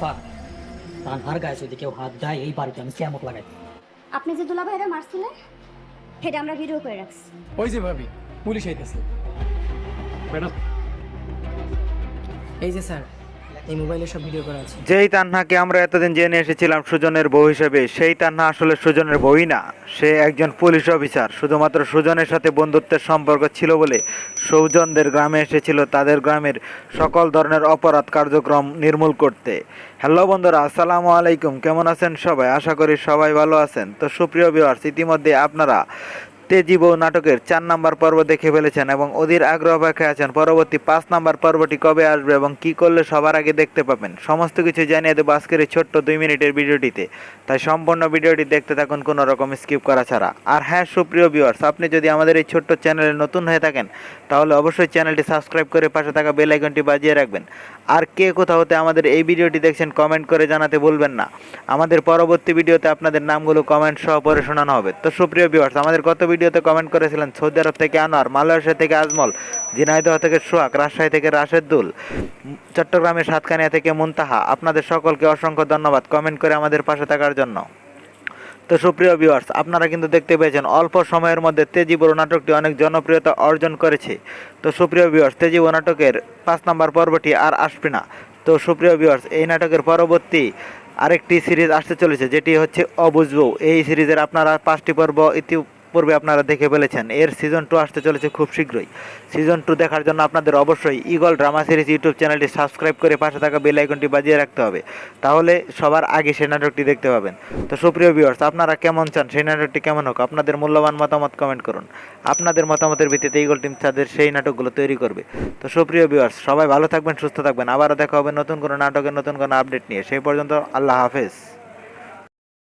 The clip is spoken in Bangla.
আফা তানহার গায়ে যদি কেউ হাত দেয় এই বাড়িতে আমি কেমন লাগাই আপনি যে দুলা ভাইরা মারছিলেন সেটা আমরা ভিডিও করে রাখছি। ওই যে ভাবি পুলিশ আইতেছে। ম্যাডাম। এই যে স্যার এই মোবাইলে সব ভিডিও করা আছে। যেই তান্নাকে আমরা এতদিন জেনে এসেছিলাম সুজনের বউ হিসেবে, সেই তান্না আসলে সুজনের বউই না। সে একজন পুলিশ অফিসার, শুধুমাত্র সুজনের সাথে বন্ধুত্বের সম্পর্ক ছিল বলে সৌজনদের গ্রামে এসেছিল তাদের গ্রামের সকল ধরনের অপরাধ কার্যক্রম নির্মূল করতে। হ্যালো বন্ধুরা, আসসালামু আলাইকুম। কেমন আছেন সবাই? আশা করি সবাই ভালো আছেন। তো সুপ্রিয় ভিউয়ার্স ইতিমধ্যে আপনারা তেজি বউ নাটকের চার নাম্বার পর্ব দেখে ফেলেছেন এবং অধীর আগ্রহ অপেক্ষায় আছেন। পরবর্তী পাঁচ নাম্বার পর্বটি কবে আসবে এবং কি করলে সবার আগে দেখতে পাবেন, সমস্ত কিছু জানিয়ে দেবো আজকের এই ছোট্ট দুই মিনিটের ভিডিওটিতে। তাই সম্পূর্ণ ভিডিওটি দেখতে থাকুন, কোনো রকম স্কিপ করা ছাড়া। আর হ্যাঁ সুপ্রিয় ভিউয়ার্স, আপনি যদি আমাদের এই ছোট্ট চ্যানেলে নতুন হয়ে থাকেন, তাহলে অবশ্যই চ্যানেলটি সাবস্ক্রাইব করে পাশে থাকা বেল আইকনটি বাজিয়ে রাখবেন। আর কে কোথাও হতে আমাদের এই ভিডিওটি দেখছেন, কমেন্ট করে জানাতে ভুলবেন না। আমাদের পরবর্তী ভিডিওতে আপনাদের নামগুলো কমেন্ট সহ পরে শোনানো হবে। তো সুপ্রিয় ভিউয়ার্স, আমাদের গত ভিডিওতে কমেন্ট করেছিলেন সৌদি আরব থেকে আনোয়ার, মালয়েশিয়া থেকে আজমল, ঝিনাইদহ থেকে সোহাগ, রাজশাহী থেকে রাশেদুল চট্টগ্রামের সাতকানিয়া থেকে মুনতাহা। আপনাদের সকলকে অসংখ্য ধন্যবাদ কমেন্ট করে আমাদের পাশে থাকার জন্য। তো সুপ্রিয় ভিউয়ার্স আপনারা কিন্তু দেখতে পেয়েছেন, অল্প সময়ের মধ্যে তেজি বড় নাটকটি অনেক জনপ্রিয়তা অর্জন করেছে। তো সুপ্রিয় ভিউয়ার্স তেজি বড় নাটকের পাঁচ নম্বর পর্বটি আর আসবে না। তো সুপ্রিয় ভিউয়ার্স এই নাটকের পরবর্তী আরেকটি সিরিজ আসতে চলেছে, যেটি হচ্ছে অবুঝবো এই সিরিজের আপনারা পাঁচটি পর্ব ইতিপূর্বে আপনারা দেখে ফেলেছেন। এর সিজন টু আসতে চলেছে খুব শীঘ্রই। সিজন টু দেখার জন্য আপনাদের অবশ্যই ইগল ড্রামা সিরিজ ইউটিউব চ্যানেলটি সাবস্ক্রাইব করে পাশে থাকা বেল আইকনটি বাজিয়ে রাখতে হবে। তাহলে সবার আগে সেই নাটকটি দেখতে পাবেন। তো সুপ্রিয় ভিউয়ার্স আপনারা কেমন চান? সেই নাটকটি কেমন হোক? আপনাদের মূল্যবান মতামত কমেন্ট করুন। আপনাদের মতামতের ভিত্তিতে ইগল টিম তাদের সেই নাটকগুলো তৈরি করবে। তো সুপ্রিয় ভিউয়ার্স সবাই ভালো থাকবেন, সুস্থ থাকবেন। আবারও দেখা হবে নতুন কোনো নাটকের নতুন কোনো আপডেট নিয়ে। সেই পর্যন্ত আল্লাহ হাফেজ।